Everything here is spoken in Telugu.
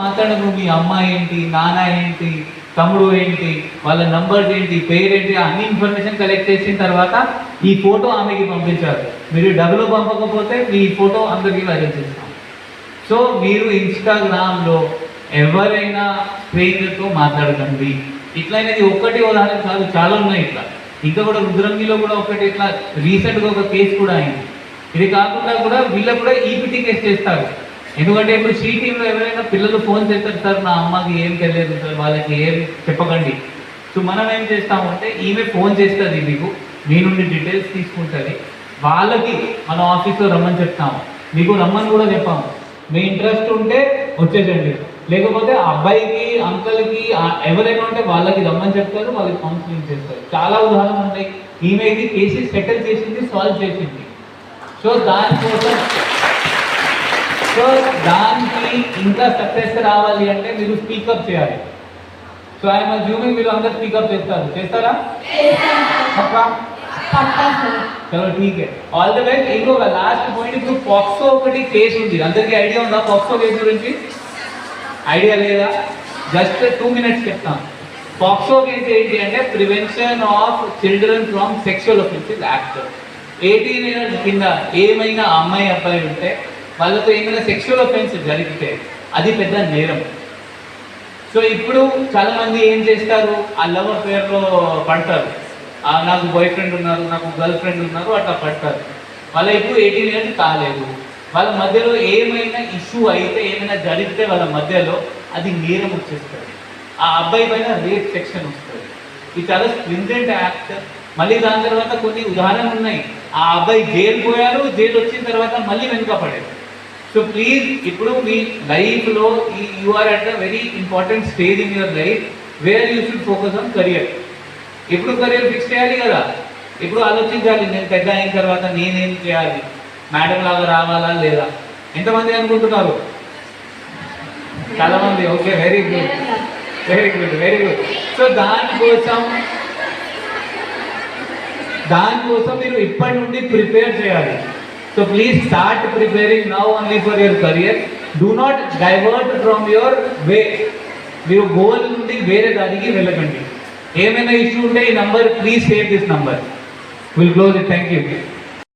మాట్లాడకు మీ అమ్మ ఏంటి నాన్న ఏంటి తమ్ముడు ఏంటి వాళ్ళ నంబర్స్ ఏంటి పేరేంటి అన్ని ఇన్ఫర్మేషన్ కలెక్ట్ చేసిన తర్వాత ఈ ఫోటో ఆమెకి పంపించారు. మీరు డబ్బులు పంపకపోతే మీ ఫోటో అందరికీ వైరల్ చేస్తాం. సో మీరు ఇన్స్టాగ్రామ్లో ఎవరైనా స్ట్రేంజర్తో మాట్లాడకండి. ఇట్లా అనేది ఒక్కటి ఉదాహరణ కాదు చాలా ఉన్నాయి ఇట్లా. ఇంకా కూడా రుద్రంగిలో కూడా ఒకటి ఇట్లా రీసెంట్గా ఒక కేసు కూడా అయింది. ఇది కాకుండా కూడా వీళ్ళకు కూడా ఈపీటీ కేసు చేస్తారు. ఎందుకంటే ఇప్పుడు శ్రీ టీంలో ఎవరైనా పిల్లలు ఫోన్ చేస్తారు సార్ నా అమ్మకి ఏం తెలియదు సార్ వాళ్ళకి ఏం చెప్పకండి. సో మనం ఏం చేస్తామంటే ఈమె ఫోన్ చేస్తుంది మీకు మీ నుండి డీటెయిల్స్ తీసుకుంటుంది. వాళ్ళకి మన ఆఫీస్లో రమ్మని చెప్తాము. మీకు రమ్మని కూడా చెప్పాము. మీ ఇంట్రెస్ట్ ఉంటే వచ్చేసండి లేకపోతే ఆ అబ్బాయికి అంకల్కి ఎవరైనా ఉంటే వాళ్ళకి రమ్మని చెప్తారు వాళ్ళకి కౌన్సిలింగ్ చేస్తారు. చాలా ఉదాహరణలు ఉన్నాయి. ఈమె ఇది కేసు సెటిల్ చేసింది సాల్వ్ చేసింది. సో దానికోసం సో దానికి ఇంకా సక్సెస్ రావాలి అంటే మీరు స్పీకప్ చేయాలి. సో ఐఎమ్ అజ్యూమింగ్ మీరు అందరు స్పీకప్ చేస్తారు. చేస్తారా? పక్కా? చలో ఠీకే. ఆల్ ద బెస్ట్ ఇంకొక లాస్ట్ పాయింట్ ఇప్పుడు పాక్సో ఒకటి కేసు ఉంది. అందరికీ ఐడియా ఉందా పాక్సో కేసు గురించి? ఐడియా లేదా? జస్ట్ టూ మినిట్స్ చెప్తాను పాక్సో కేసు ఏంటి అంటే prevention of children from sexual offences act eighteen years కింద ఏమైనా అమ్మాయి అబ్బాయి ఉంటే వాళ్ళతో ఏమైనా సెక్షువల్ ఒఫెన్స్ జరిగితే అది పెద్ద నేరం. సో ఇప్పుడు చాలామంది ఏం చేస్తారు? ఆ లవ్ అఫేర్లో పడతారు. ఆ నాకు బాయ్ ఫ్రెండ్ ఉన్నారు నాకు గర్ల్ ఫ్రెండ్ ఉన్నారు అట్లా పడతారు. వాళ్ళ ఇప్పుడు ఎయిటీన్ ఇయర్స్ కాలేదు. వాళ్ళ మధ్యలో ఏమైనా ఇష్యూ అయితే ఏమైనా జరిగితే వాళ్ళ మధ్యలో అది నేరం వచ్చేస్తుంది. ఆ అబ్బాయి పైన రేప్ సెక్షన్ వస్తుంది. ఇది చాలా స్ట్రింజెంట్ యాక్ట్ మళ్ళీ దాని తర్వాత కొన్ని ఉదాహరణలు ఉన్నాయి. ఆ అబ్బాయి జైలు పోయారు జైలు వచ్చిన తర్వాత మళ్ళీ వెనుక పడేది సో ప్లీజ్ ఇప్పుడు మీ లైఫ్లో ఈ you are at a very important stage in your life where you should focus on career ఇప్పుడు కెరియర్ ఫిక్స్ చేయాలి కదా. ఇప్పుడు ఆలోచించాలి నేను పెద్ద అయిన తర్వాత నేనేం చేయాలి? మేడం లాగా రావాలా లేదా? ఎంతమంది అనుకుంటున్నారు? చాలా మంది okay very good very good very good so దానికోసం దానికోసం మీరు ఇప్పటి నుండి ప్రిపేర్ చేయాలి. So please start preparing now only for your career do not divert from your way మీరు గోల్ నుండి వేరే దానికి వెళ్ళకండి. ఏమైనా ఇష్యూ ఉంటే ఈ number please save this number will close it thank you